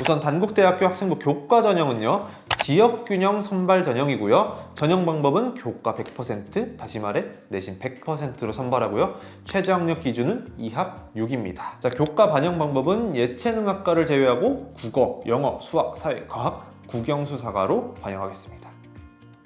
우선 단국대학교 학생부 교과 전형은요. 지역균형 선발 전형이고요. 전형 방법은 교과 100%, 다시 말해 내신 100%로 선발하고요. 최저 학력 기준은 2합 6입니다. 자, 교과 반영 방법은 예체능학과를 제외하고 국어, 영어, 수학, 사회, 과학, 국영수사과로 반영하겠습니다.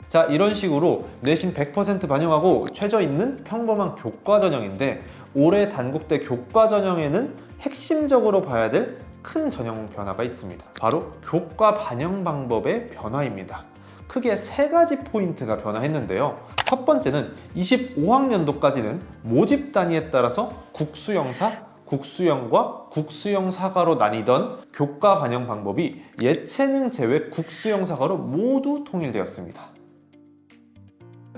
자, 이런 식으로 내신 100% 반영하고 최저 있는 평범한 교과 전형인데 올해 단국대 교과 전형에는 핵심적으로 봐야 될 큰 전형 변화가 있습니다. 바로 교과 반영 방법의 변화입니다. 크게 세 가지 포인트가 변화했는데요. 첫 번째는 25학년도까지는 모집 단위에 따라서 국수영사, 국수영과 국수영사과로 나뉘던 교과 반영 방법이 예체능 제외 국수영사과로 모두 통일되었습니다.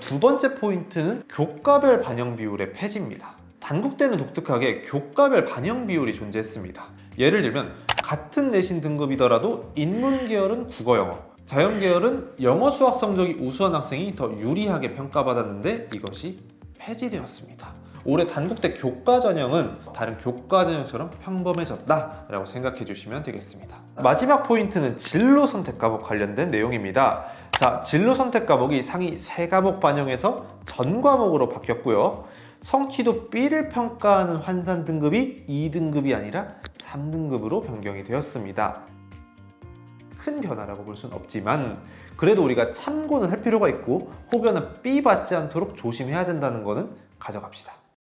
두 번째 포인트는 교과별 반영 비율의 폐지입니다. 단국대는 독특하게 교과별 반영 비율이 존재했습니다. 예를 들면 같은 내신 등급이더라도 인문 계열은 국어 영어, 자연 계열은 영어 수학 성적이 우수한 학생이 더 유리하게 평가받았는데 이것이 폐지되었습니다. 올해 단국대 교과 전형은 다른 교과 전형처럼 평범해졌다라고 생각해 주시면 되겠습니다. 마지막 포인트는 진로 선택 과목 관련된 내용입니다. 자, 진로 선택 과목이 상위 세 과목 반영해서 전 과목으로 바뀌었고요. 성취도 B를 평가하는 환산 등급이 2등급이 아니라 3등급으로 변경이 되었습니다. 큰 변화라고 볼 수는 없지만 그래도 우리가 참고는 할 필요가 있고 혹여나 B 받지 않도록 조심해야 된다는 거는 가져갑시다.